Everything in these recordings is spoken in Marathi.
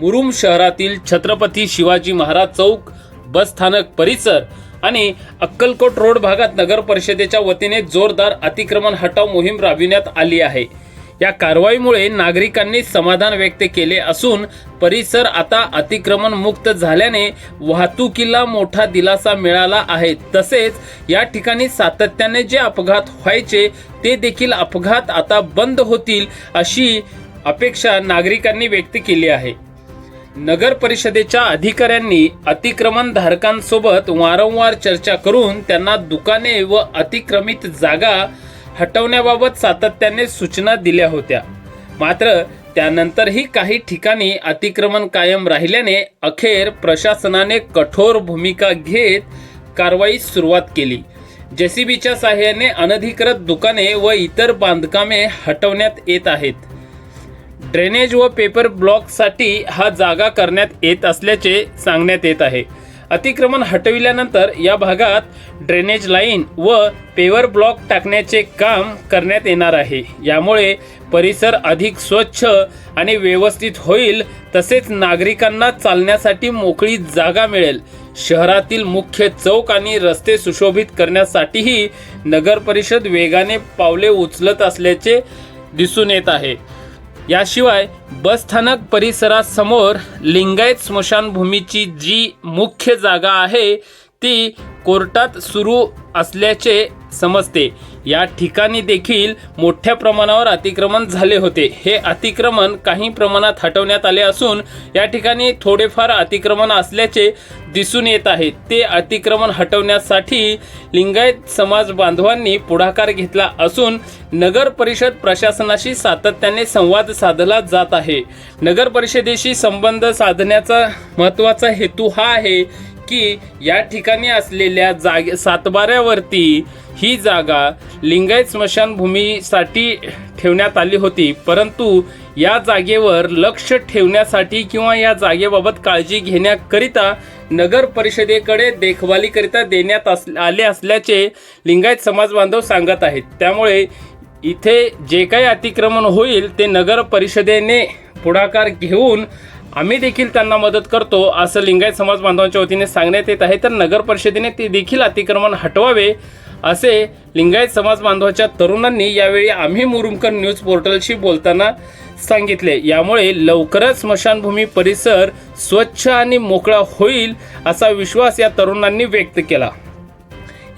मुरुम शहरातील छत्रपती शिवाजी महाराज चौक बस स्थानक परिसर आणि अक्कलकोट रोड भागात नगर परिषदेच्या वतीने जोरदार अतिक्रमण हटाव मोहीम राबविण्यात आली आहे. या कारवाईमुळे नागरिकांनी समाधान व्यक्त केले असून परिसर आता अतिक्रमण मुक्त झाल्याने वाहतुकीला मोठा दिलासा मिळाला आहे. तसेच या ठिकाणी सातत्याने जे अपघात व्हायचे ते देखील अपघात आता बंद होतील अशी अपेक्षा नागरिकांनी व्यक्त केली आहे. नगर परिषदेच्या अधिकाऱ्यांनी अतिक्रमण धारकांसोबत वारंवार चर्चा करून त्यांना दुकाने व अतिक्रमित जागा हटवण्याबाबत सातत्याने सूचना दिल्या होत्या. मात्र त्यानंतरही काही ठिकाणी अतिक्रमण कायम राहिल्याने अखेर प्रशासनाने कठोर भूमिका घेत कारवाईस सुरुवात केली. जेसीबीच्या सहाय्याने अनधिकृत दुकाने व इतर बांधकामे हटवण्यात येत आहेत. ड्रेनेज व पेपर ब्लॉकसाठी हा जागा करण्यात येत असल्याचे सांगण्यात येत आहे. अतिक्रमण हटविल्यानंतर या भागात ड्रेनेज लाईन व पेवर ब्लॉक टाकण्याचे काम करण्यात येणार आहे. यामुळे परिसर अधिक स्वच्छ आणि व्यवस्थित होईल तसेच नागरिकांना चालण्यासाठी मोकळी जागा मिळेल. शहरातील मुख्य चौक आणि रस्ते सुशोभित करण्यासाठीही नगर परिषद वेगाने पावले उचलत असल्याचे दिसून येत आहे. याशिवाय बस स्थानक परिसरासमोर लिंगायत स्मशानभूमीची जी मुख्य जागा आहे ती कोर्टात सुरू असल्याचे समजते. या ठिकाणी देखील मोठ्या प्रमाणावर अतिक्रमण झाले होते. हे अतिक्रमण काही प्रमाणात हटवण्यात आले असून या ठिकाणी थोडेफार अतिक्रमण असल्याचे दिसून येत आहे. ते अतिक्रमण हटवण्यासाठी लिंगायत समाज बांधवांनी पुढाकार घेतला असून नगर परिषद प्रशासनाशी सातत्याने संवाद साधला जात आहे. नगर परिषदेशी संबंध साधण्याचा महत्त्वाचा हेतू हा आहे की या ठिकाणी असलेल्या जागे सातबाऱ्यावरती ही जागा लिंगायत स्मशानभूमीसाठी ठेवण्यात आली होती. परंतु या जागेवर लक्ष ठेवण्यासाठी किंवा या जागेबाबत काळजी घेण्याकरिता नगर परिषदेकडे देखभालीकरिता देण्यात अस आले असल्याचे लिंगायत समाज बांधव सांगत आहेत. त्यामुळे इथे जे काही अतिक्रमण होईल ते नगर परिषदेने पुढाकार घेऊन आम्ही देखील त्यांना मदत करतो असं लिंगायत समाज बांधवांच्या वतीने सांगण्यात येत आहे. तर नगर परिषदेने ते देखील अतिक्रमण हटवावे असे लिंगायत समाज बांधवाच्या तरुणांनी यावेळी आम्ही मुरुमकर न्यूज पोर्टलशी बोलताना सांगितले. यामुळे लवकरच स्मशानभूमी परिसर स्वच्छ आणि मोकळा होईल असा विश्वास या तरुणांनी व्यक्त केला.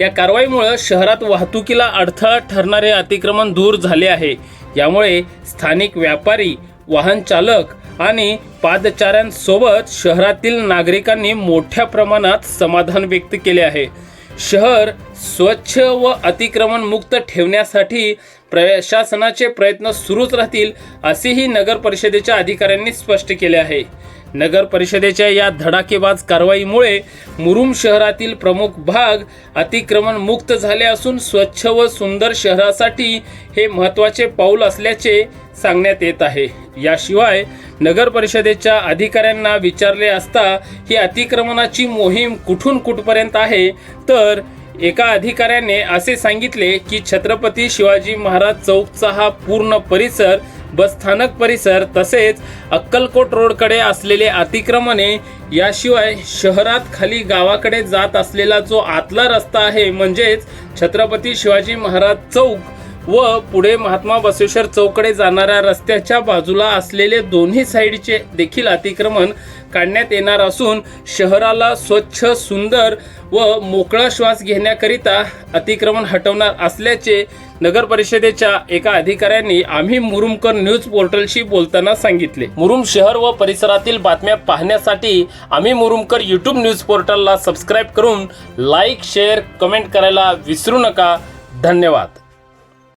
या कारवाईमुळे शहरात वाहतुकीला अडथळा ठरणारे अतिक्रमण दूर झाले आहे. यामुळे स्थानिक व्यापारी वाहन चालक आणि पादचाऱ्यांसोबत शहरातील नागरिकांनी मोठ्या प्रमाणात समाधान व्यक्त केले आहे. शहर स्वच्छ व अतिक्रमण मुक्त ठेवण्यासाठी प्रशासनाचे प्रयत्न सुरूच राहतील असेही नगर परिषदेच्या अधिकाऱ्यांनी स्पष्ट केले आहे. नगर परिषदेच्या या धडाकेबाज कारवाईमुळे मुरुम शहरातील प्रमुख भाग अतिक्रमण मुक्त झाले असून स्वच्छ व सुंदर शहरासाठी हे महत्त्वाचे पाऊल असल्याचे सांगण्यात येत आहे. याशिवाय नगर परिषदेच्या अधिकाऱ्यांना विचारले असता ही अतिक्रमणाची मोहीम कुठून कुठपर्यंत आहे? तर एका अधिकाऱ्याने असे सांगितले की छत्रपती शिवाजी महाराज चौकचा हा पूर्ण परिसर बसस्थानक परिसर तसेच अक्कलकोट रोडकडे असलेले अतिक्रमणे याशिवाय शहरात खाली गावाकडे जात असलेला जो आतला रस्ता आहे म्हणजेच छत्रपती शिवाजी महाराज चौक व पुढे महात्मा बसवेश्वर चौकडे जाणाऱ्या रस्त्याच्या बाजूला असलेले दोन्ही साईडचे देखील अतिक्रमण काढण्यात येणार असून शहराला स्वच्छ सुंदर व मोकळा श्वास घेण्याकरिता अतिक्रमण हटवणार असल्याचे नगर परिषदेच्या एका अधिकाऱ्यांनी आम्ही मुरुमकर न्यूज पोर्टलशी बोलताना सांगितले. मुरुम शहर व परिसरातील बातम्या पाहण्यासाठी आम्ही मुरुमकर यूट्यूब न्यूज पोर्टलला सबस्क्राईब करून लाईक शेअर कमेंट करायला विसरू नका. धन्यवाद.